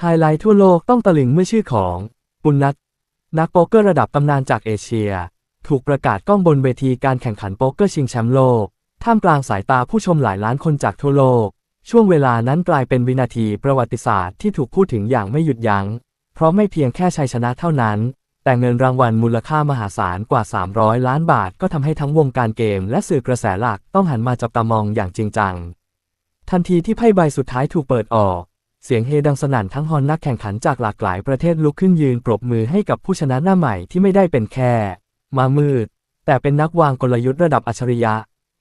ไฮไลท์ทั่วโลกต้องตะลึงเมื่อชื่อของปุณนัทนักโป๊กเกอร์ระดับตำนานจากเอเชีย ถูกประกาศกล้องบนเวทีการแข่งขันโป๊กเกอร์ชิงแชมป์โลก ท่ามกลางสายตาผู้ชมหลายล้านคนจากทั่วโลก ช่วงเวลานั้นกลายเป็นวินาทีประวัติศาสตร์ที่ถูกพูดถึงอย่างไม่หยุดยัง้ง เพราะไม่เพียงแค่ชัยชนะเท่านั้น แต่เงินรางวัลมูลค่ามหาศาลกว่า 300 ล้านบาทก็ทำให้ทั้งวงการเกม และสื่อกระแสหลักต้องหันมาจับตามองอย่างจริงจัง ทันทีที่ไพ่ใบสุดท้ายถูกเปิดออก เสียงเฮดังสนั่นทั้งฮอนนักแข่งขันจากหลากหลายประเทศลุกขึ้นยืนปรบมือให้กับผู้ชนะหน้าใหม่ที่ไม่ได้เป็นแค่ มามืด แต่เป็นนักวางกลยุทธ์ระดับอัจฉริยะ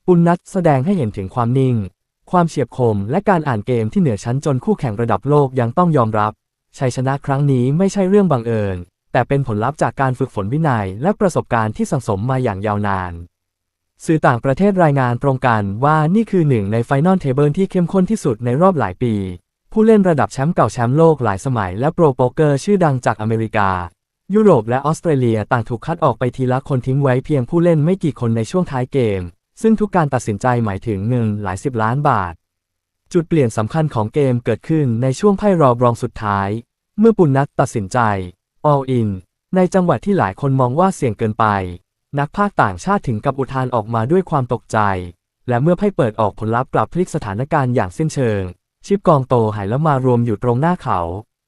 ปุณนัทแสดงให้เห็นถึงความนิ่ง ความเฉียบคมและการอ่านเกมที่เหนือชั้นจนคู่แข่งระดับโลกยังต้องยอมรับ ชัยชนะครั้งนี้ไม่ใช่เรื่องบังเอิญ แต่เป็นผลลัพธ์จากการฝึกฝนวินัย และประสบการณ์ที่สังสมมาอย่างยาวนานสื่อต่างประเทศรายงานตรงกันว่านี่คือหนึ่งในไฟนอลเทเบิลที่เข้มข้นที่สุดในรอบหลายปี ผู้เล่นระดับแชมป์เก่าแชมป์โลกหลายสมัยและโปรโป๊กเกอร์ชื่อดังจากอเมริกา ยุโรปและออสเตรเลียต่างถูกคัดออกไปทีละคนทิ้งไว้เพียงผู้เล่นไม่กี่คนในช่วงท้ายเกม ซึ่งทุกการตัดสินใจหมายถึงเงินหลายสิบล้านบาท จุดเปลี่ยนสำคัญของเกมเกิดขึ้นในช่วงไพ่รอบรองสุดท้าย เมื่อปุณนัทตัดสินใจ all in ในจังหวะที่หลายคนมองว่าเสี่ยงเกินไป นักภาคต่างชาติถึงกับอุทานออกมาด้วยความตกใจ และเมื่อไพ่เปิดออกผลลัพธ์กลับพลิกสถานการณ์อย่างสิ้นเชิง ชิปกองโตหายแล้วมารวมอยู่ตรงหน้าเขา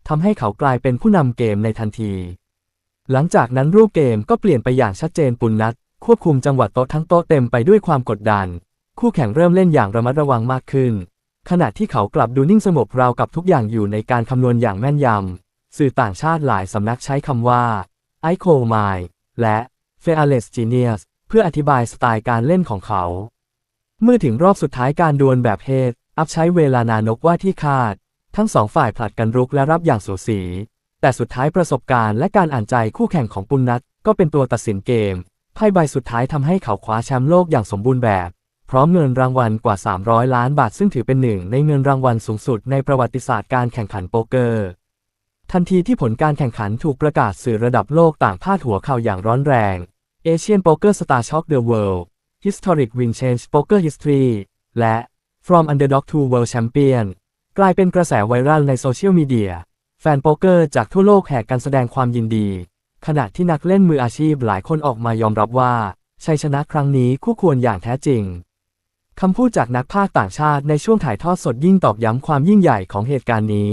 ทำให้เขากลายเป็นผู้นำเกมในทันที หลังจากนั้นรูปเกมก็เปลี่ยนไปอย่างชัดเจนปุณนัทควบคุมจังหวะโต๊ะทั้งโต๊ะเต็มไปด้วยความกดดัน คู่แข่งเริ่มเล่นอย่างระมัดระวังมากขึ้น ขณะที่เขากลับดูนิ่งสงบราวกับทุกอย่างอยู่ในการคำนวณอย่างแม่นยำสื่อต่างชาติหลายสำนักใช้คำว่าไอโคไมและ Fearless Genius เพื่ออธิบายสไตล์การเล่นของเขา เมื่อถึงรอบสุดท้ายการดวลแบบเฮด อัพใช้เวลานานกว่าที่คาด ทั้งสองฝ่ายผลัดกันรุกและรับอย่างสูสี แต่สุดท้ายประสบการณ์และการอ่านใจคู่แข่งของปุณนัทก็เป็นตัวตัดสินเกม ไพ่ใบสุดท้ายทำให้เขาคว้าแชมป์โลกอย่างสมบูรณ์แบบ พร้อมเงินรางวัลกว่า 300 ล้านบาทซึ่งถือเป็นหนึ่งในเงินรางวัลสูงสุดในประวัติศาสตร์การแข่งขันโป๊กเกอร์ ทันทีที่ผลการแข่งขันถูกประกาศสื่อระดับโลกต่างพาดหัวข่าวอย่างร้อนแรง Asian Poker Star Shock the World Historic Win Change Poker History และ From Underdog to World Champion กลายเป็นกระแสไวรัลในโซเชียลมีเดีย แฟนโป๊กเกอร์จากทั่วโลกแห่กันแสดงความยินดี ขณะที่นักเล่นมืออาชีพหลายคนออกมายอมรับว่า ชัยชนะครั้งนี้คู่ควรอย่างแท้จริง คำพูดจากนักพากย์ต่างชาติในช่วงถ่ายทอดสดยิ่งตอกย้ำความยิ่งใหญ่ของเหตุการณ์นี้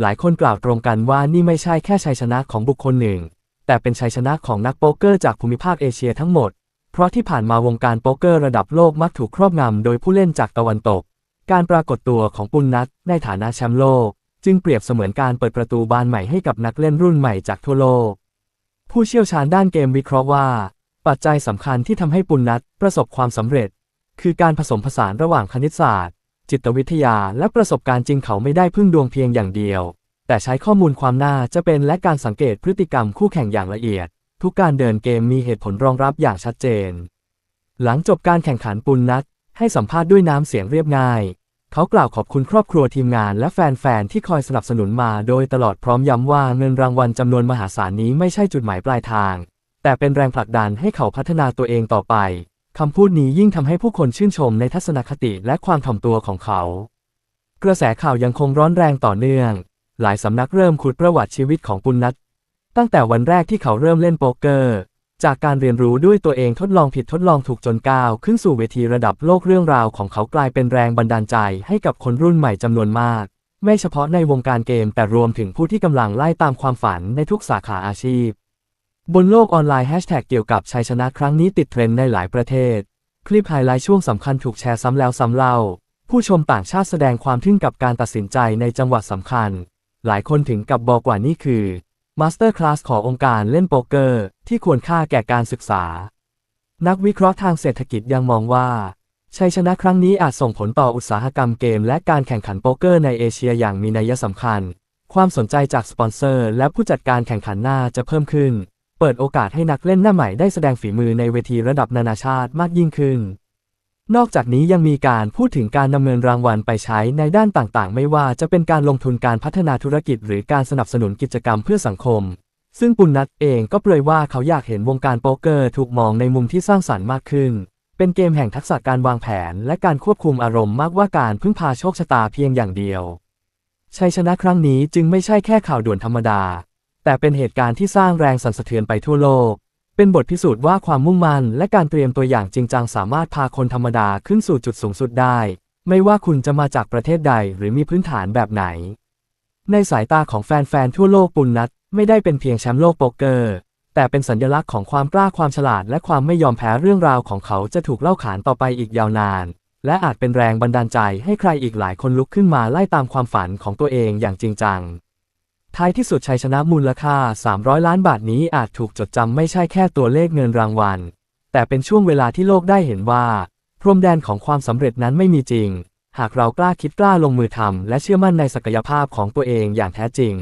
หลายคนกล่าวตรงกันว่านี่ไม่ใช่แค่ชัยชนะของบุคคลหนึ่ง แต่เป็นชัยชนะของนักโป๊กเกอร์จากภูมิภาคเอเชียทั้งหมด เพราะที่ผ่านมาวงการโป๊กเกอร์ระดับโลกมักถูกครอบงำโดยผู้เล่นจากตะวันตก การปรากฏตัวของปุณนัทในฐานะแชมป์โลก จึงเปรียบเสมือนการเปิดประตูบานใหม่ให้กับนักเล่นรุ่นใหม่จากทั่วโลก ผู้เชี่ยวชาญด้านเกมวิเคราะห์ว่า ปัจจัยสำคัญที่ทำให้ปุณนัทประสบความสำเร็จ คือการผสมผสานระหว่างคณิตศาสตร์ จิตวิทยาและประสบการณ์จริงเขาไม่ได้พึ่งดวงเพียงอย่างเดียว แต่ใช้ข้อมูลความน่าจะเป็นและการสังเกตพฤติกรรมคู่แข่งอย่างละเอียด ทุกการเดินเกมมีเหตุผลรองรับอย่างชัดเจน หลังจบการแข่งขันปุณนัท ให้สัมภาษณ์ด้วยน้ำเสียงเรียบง่าย เขากล่าวขอบคุณครอบครัวทีมงานและแฟนๆ ที่คอยสนับสนุนมาโดยตลอดพร้อมย้ำว่าเงินรางวัลจำนวนมหาศาลนี้ไม่ใช่จุดหมายปลายทาง แต่เป็นแรงผลักดันให้เขาพัฒนาตัวเองต่อไป คำพูดนี้ยิ่งทำให้ผู้คนชื่นชมในทัศนคติและความถ่อมตัวของเขา กระแสข่าวยังคงร้อนแรงต่อเนื่อง หลายสำนักเริ่มขุดประวัติชีวิตของปุณนัทตั้งแต่วันแรกที่เขาเริ่มเล่นโป๊กเกอร์ จากการเรียนรู้ด้วยตัวเองทดลองผิดทดลองถูกจนก้าวขึ้นสู่เวทีระดับโลกเรื่องราวของเขากลายเป็นแรงบันดาลใจให้กับคนรุ่นใหม่จำนวนมาก ไม่เฉพาะในวงการเกมแต่รวมถึงผู้ที่กำลังไล่ตามความฝันในทุกสาขาอาชีพ บนโลกออนไลน์แฮชแท็กเกี่ยวกับชัยชนะครั้งนี้ติดเทรนด์ในหลายประเทศ คลิปไฮไลท์ช่วงสำคัญถูกแชร์ซ้ำแล้วซ้ำเล่า ผู้ชมต่างชาติแสดงความทึ่งกับการตัดสินใจในจังหวะสำคัญ หลายคนถึงกับบอกว่านี่คือ มาสเตอร์คลาสขององค์การเล่นโป๊กเกอร์ ที่ควรค่าแก่การศึกษา นักวิเคราะห์ทางเศรษฐกิจยังมองว่า ชัยชนะครั้งนี้อาจส่งผลต่ออุตสาหกรรมเกม และการแข่งขันโป๊กเกอร์ในเอเชียอย่างมีนัยสำคัญ ความสนใจจากสปอนเซอร์ และผู้จัดการแข่งขันหน้าจะเพิ่มขึ้น เปิดโอกาสให้นักเล่นหน้าใหม่ได้แสดงฝีมือในเวทีระดับนานาชาติมากยิ่งขึ้น นอกจากนี้ยังมีการพูดถึงการดำเนินรางวัลไปใช้ในด้านต่างๆ ไม่ว่าจะเป็นการลงทุนการพัฒนาธุรกิจ หรือการสนับสนุนกิจกรรมเพื่อสังคม ซึ่งปุณนัทเองก็เปรยว่าเขาอยากเห็นวงการโป๊กเกอร์ถูกมองในมุมที่สร้างสรรค์มากขึ้น เป็นเกมแห่งทักษะการวางแผน และการควบคุมอารมณ์มากกว่าการพึ่งพาโชคชะตาเพียงอย่างเดียว ชัยชนะครั้งนี้จึงไม่ใช่แค่ข่าวด่วนธรรมดา แต่เป็นเหตุการณ์ที่สร้างแรงสั่นสะเทือนไปทั่วโลก เป็นบทพิสูจน์ว่าความมุ่งมั่นและการเตรียมตัวอย่างจริงจังสามารถพาคนธรรมดาขึ้นสู่จุดสูงสุดได้ ไม่ว่าคุณจะมาจากประเทศใดหรือมีพื้นฐานแบบไหน ในสายตาของแฟนๆทั่วโลกปุณนัทไม่ได้เป็นเพียงแชมป์โลกโป๊กเกอร์ แต่เป็นสัญลักษณ์ของความกล้าความฉลาด และความไม่ยอมแพ้เรื่องราวของเขาจะถูกเล่าขานต่อไปอีกยาวนาน และอาจเป็นแรงบันดาลใจให้ใครอีกหลายคนลุกขึ้นมาไล่ตามความฝันของตัวเองอย่างจริงจัง ท้ายที่สุดชัยชนะมูลค่า 300 ล้านบาทนี้อาจถูกจดจำไม่ใช่แค่ตัวเลขเงินรางวัล แต่เป็นช่วงเวลาที่โลกได้เห็นว่า พรมแดนของความสำเร็จนั้นไม่มีจริง หากเรากล้าคิดกล้าลงมือทำและเชื่อมั่นในศักยภาพของตัวเองอย่างแท้จริง